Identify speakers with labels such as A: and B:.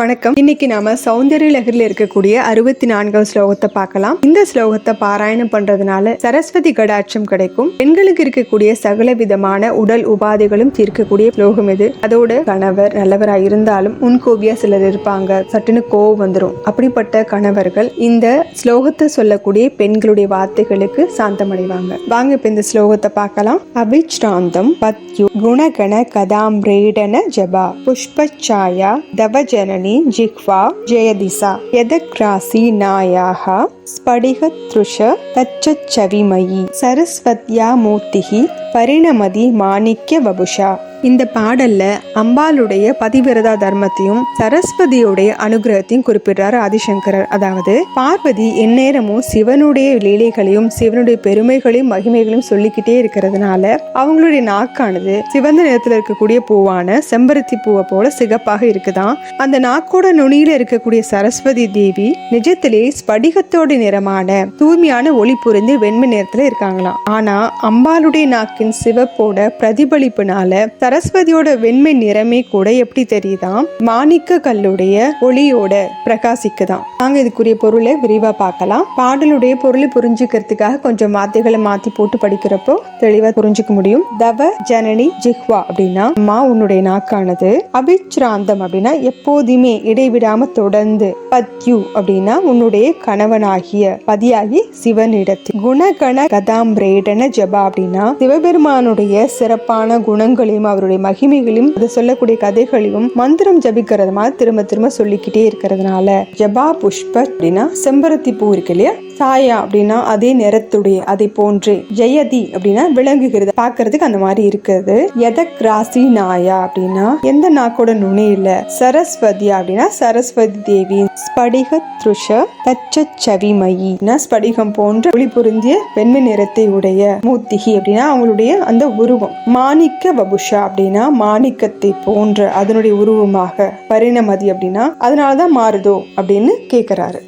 A: வணக்கம். இன்னைக்கு நாம சௌந்தர்ய லகரில் இருக்கக்கூடிய அறுபத்தி நான்காவது ஸ்லோகத்தை பார்க்கலாம். இந்த ஸ்லோகத்தை பாராயணம் பண்றதுனால சரஸ்வதி கடாட்சம் கிடைக்கும். பெண்களுக்கு இருக்கக்கூடிய சகல விதமான உடல் உபாதைகளும் தீர்க்கக்கூடிய ஸ்லோகம் இது. அதோட கணவர் நல்லவரா இருந்தாலும் முன்கோபியா சிலர் இருப்பாங்க. சட்டுன்னு கோவம் வந்துடும் அப்படிப்பட்ட கணவர்கள் இந்த ஸ்லோகத்தை சொல்லக்கூடிய பெண்களுடைய வார்த்தைகளுக்கு சாந்தமடைவாங்க. வாங்க இப்ப இந்த ஸ்லோகத்தை பார்க்கலாம். அபிச்ராந்தம் பத்யு குணகண கதாம்ரேடன ஜபா. புஷ்பச்சாயா தவஜனனி ஜிஹ்வா ஜெயதிசா யதக்ராசி நாயாக ஸ்படிகத்ருஷ தச்சச்சவிமயி சரஸ்வத்யா மூர்த்திகி பரிணமதி மாணிக்ய வபுஷா இந்த பாடல்ல அம்பாளுடைய பதிவிரதா தர்மத்தையும் சரஸ்வதியுடைய அனுகிரகத்தையும் குறிப்பிடுறாரு ஆதிசங்கரர். அதாவது பார்வதி எந்நேரமும் சிவனுடைய லீலைகளையும் சிவனுடைய பெருமைகளையும் மகிமைகளையும் சொல்லிக்கிட்டே இருக்கிறதுனால அவங்களுடைய நாக்கானது சிவந்த நிறத்துல இருக்கக்கூடிய பூவான செம்பருத்தி பூவை போல சிகப்பாக இருக்குதாம் அந்த நாக்கோட நுனியில இருக்கக்கூடிய சரஸ்வதி தேவி நிஜத்திலே ஸ்படிகத்தோட நிறமான தூய்மையான ஒளி புரிந்து வெண்மை நிறத்துல இருக்காங்களாம். ஆனா அம்பாளுடைய நாக்கின் சிவப்போட பிரதிபலிப்புனால சரஸ்வதியோட வெண்மை நிறமே கூட எப்படி தெரியுதான் மாணிக்க கல்லுடைய ஒளியோட பிரகாசிக்குதான் நாங்க இதுக்குரிய பொருளை விரிவா பார்க்கலாம். பாடலுடைய பொருளை புரிஞ்சுக்கிறதுக்காக கொஞ்சம் வார்த்தைகளை மாத்தி போட்டு படிக்கிறப்போ தெளிவா புரிஞ்சுக்க முடியும். தவ ஜனனி ஜிஹ்வா அப்படின்னா அம்மா உன்னுடைய நாக்கானது அபிச்ராந்தம் அப்படின்னா எப்போதுமே இடைவிடாம தொடர்ந்து பத்யு அப்படின்னா உன்னுடைய கணவனாகிய பதியாகி சிவனிடத்தில். குணகண கதாம்பிரேடன ஜபா அப்படின்னா சிவபெருமானுடைய சிறப்பான குணங்களையும் அவர் அவருடைய மகிமைகளையும் அதை சொல்லக்கூடிய கதைகளையும் மந்திரம் ஜபிக்கிறது மாதிரி திரும்ப திரும்ப சொல்லிக்கிட்டே இருக்கிறதுனால ஜபா புஷ்ப அப்படின்னா செம்பருத்தி பூ இருக்கு இல்லையா? சாயா அப்படின்னா அதே நிறத்துடைய அதை போன்றே. ஜெயதி அப்படின்னா விளங்குகிறது. பார்க்கறதுக்கு அந்த மாதிரி இருக்கிறது எதக் ராசி நாயா அப்படின்னா எந்த நாக்கோட நுனி சரஸ்வதி அப்படின்னா சரஸ்வதி தேவி. ஸ்படிக த்ருஷ தச்ச சவிமயி. ஸ்படிகம் போன்ற ஒளி பொருந்திய வெண்மை நிறத்தை உடைய மூர்த்திகி அப்படின்னா அவங்களுடைய அந்த உருவம். மாணிக்க வபுஷா அப்படின்னா மாணிக்கத்தை போன்ற அதனுடைய உருவமாக. பரிணமதி அப்படின்னா அதனாலதான் மாறுதோ அப்படின்னு கேக்குறாரு.